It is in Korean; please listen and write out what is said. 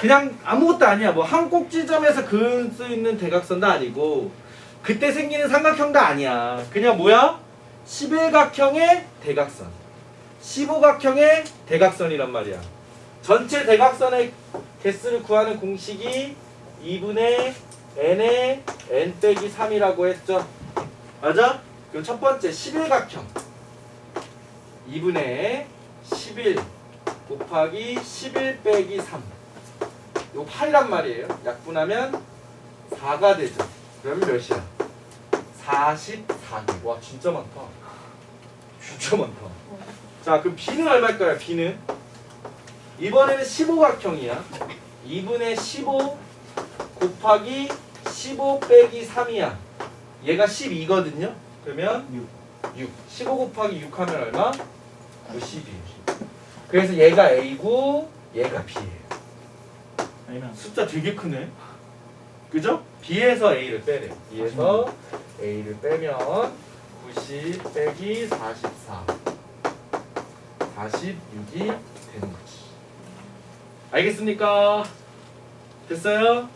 그냥 아무것도 아니야. 뭐 한 꼭지점에서 그을 수 있는 대각선도 아니고 그때 생기는 삼각형도 아니야. 그냥 뭐야? 11각형의 대각선. 15각형의 대각선이란 말이야. 전체 대각선의 개수를 구하는 공식이 2분의 n의 n 빼기 3이라고 했죠. 맞아? 그럼 첫 번째 11각형. 2분의 11 곱하기 11 빼기 3. 이거 8이란 말이에요. 약분하면 4가 되죠. 그러면 몇이야? 44개. 와 진짜 많다. 진짜 많다. 자 그럼 B는 얼마일까요? B는 이번에는 15각형이야. 2분의 15 곱하기 15 빼기 3이야. 얘가 12거든요. 그러면 6. 15 곱하기 6 하면 얼마? 92. 그래서 얘가 A고 얘가 B예요. 아니면 숫자 되게 크네. 그죠? B에서 A를 빼래. B에서 A를 빼면 90 빼기 44. 46이 되는 거지. 알겠습니까? 됐어요?